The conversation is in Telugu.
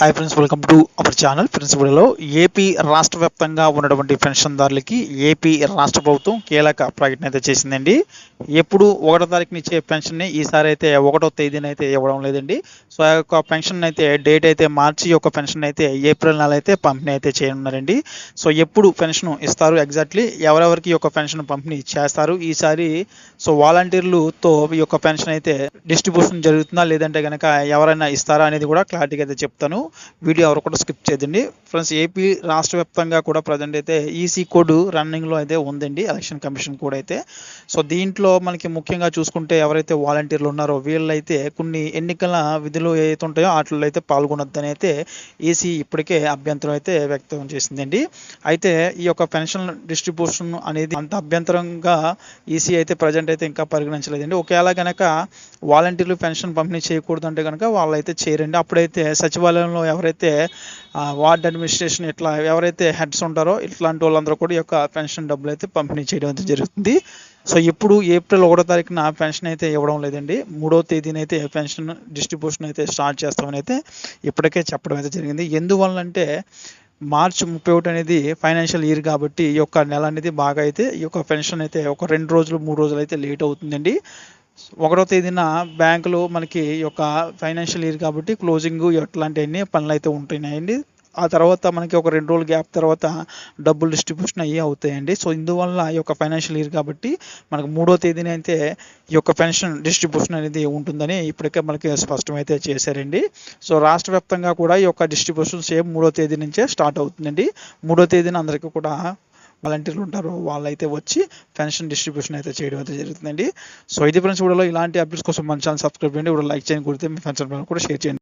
Hi friends welcome to our channel friends వీడియోలో ఏపీ రాష్ట్ర వ్యాప్తంగా ఉన్నటువంటి పెన్షన్దారులకి ఏపీ రాష్ట్ర ప్రభుత్వం కీలక ప్రకటన అయితే చేసిందండి. ఎప్పుడు ఒకటో తారీఖు ఇచ్చే పెన్షన్ని ఈసారి అయితే ఒకటో తేదీన అయితే ఇవ్వడం లేదండి. సో ఆ యొక్క పెన్షన్ అయితే డేట్ అయితే మార్చి యొక్క పెన్షన్ అయితే ఏప్రిల్ నెల అయితే పంపిణీ అయితే చేయనున్నారండి. సో ఎప్పుడు పెన్షన్ ఇస్తారు ఎగ్జాక్ట్లీ? ఎవరెవరికి ఈ యొక్క పెన్షన్ పంపిణీ చేస్తారు? ఈసారి సో వాలంటీర్లతో ఈ యొక్క పెన్షన్ అయితే డిస్ట్రిబ్యూషన్ జరుగుతుందా? లేదంటే కనుక ఎవరైనా ఇస్తారా అనేది కూడా క్లారిటీగా అయితే చెప్తాను. వీడియో ఎవరు కూడా స్కిప్ చేయదండి. ఫ్రెండ్స్ ఏపీ రాష్ట్ర వ్యాప్తంగా కూడా ప్రజెంట్ అయితే ఈసీ కోడ్ రన్నింగ్లో అయితే ఉందండి ఎలక్షన్ కమిషన్ కూడా అయితే. సో దీంట్లో మనకి ముఖ్యంగా చూసుకుంటే ఎవరైతే వాలంటీర్లు ఉన్నారో వీళ్ళైతే కొన్ని ఎన్నికల విధులు ఏవైతే ఉంటాయో వాటిలో అయితే పాల్గొనొద్దని అయితే ఈసీ ఇప్పటికే అభ్యంతరం అయితే వ్యక్తం చేసిందండి. అయితే ఈ యొక్క పెన్షన్ డిస్ట్రిబ్యూషన్ అనేది అంత అభ్యంతరంగా ఈసీ అయితే ప్రజెంట్ అయితే ఇంకా పరిగణించలేదండి. ఒకవేళ కనుక వాలంటీర్లు పెన్షన్ పంపిణీ చేయకూడదు అంటే కనుక వాళ్ళైతే చేయరండి. అప్పుడైతే సచివాలయంలో ఎవరైతే వార్డ్ అడ్మినిస్ట్రేషన్ ఇట్లా ఎవరైతే హెడ్స్ ఉంటారో ఇట్లాంటి వాళ్ళందరూ కూడా ఈ యొక్క పెన్షన్ డబ్బులు అయితే పంపిణీ చేయడం అయితే జరుగుతుంది. సో ఇప్పుడు ఏప్రిల్ ఒకటో తారీఖున పెన్షన్ అయితే ఇవ్వడం లేదండి. మూడో తేదీన అయితే పెన్షన్ డిస్ట్రిబ్యూషన్ అయితే స్టార్ట్ చేస్తామని అయితే ఇప్పటికే చెప్పడం అయితే జరిగింది. ఎందువల్ల అంటే మార్చి ముప్పై ఒకటి అనేది ఫైనాన్షియల్ ఇయర్ కాబట్టి ఈ యొక్క నెల అనేది బాగా అయితే ఈ యొక్క పెన్షన్ అయితే ఒక రెండు రోజులు మూడు రోజులు అయితే లేట్ అవుతుందండి. ఒకటో తేదీన బ్యాంకులు మనకి యొక్క ఫైనాన్షియల్ ఇయర్ కాబట్టి క్లోజింగ్ ఎట్లాంటివన్నీ పనులు అయితే ఉంటున్నాయండి. ఆ తర్వాత మనకి ఒక రెండు రోజులు గ్యాప్ తర్వాత డబ్బులు డిస్ట్రిబ్యూషన్ అయ్యి అవుతాయండి. సో ఇందువల్ల ఈ యొక్క ఫైనాన్షియల్ ఇయర్ కాబట్టి మనకు మూడో తేదీన అయితే ఈ యొక్క పెన్షన్ డిస్ట్రిబ్యూషన్ అనేది ఉంటుందని ఇప్పటికే మనకి స్పష్టమైతే చేశారండి. సో రాష్ట్ర వ్యాప్తంగా కూడా ఈ యొక్క డిస్ట్రిబ్యూషన్ సేమ్ మూడో తేదీ నుంచే స్టార్ట్ అవుతుందండి. మూడో తేదీన అందరికీ కూడా వాలంటీర్లు ఉంటారు. వాళ్ళైతే వచ్చి పెన్షన్ డిస్ట్రిబ్యూషన్ అయితే చేయడం అయితే జరుగుతుందండి. సో ఇది ఫ్రెండ్స్ కూడా ఇలాంటి అప్డేట్స్ కోసం మన ఛానల్ సబ్స్క్రైబ్ చేయండి. కూడా లైక్ చేయండి. కుడితే మీ ఫ్రెండ్స్ కూడా షేర్ చేయండి.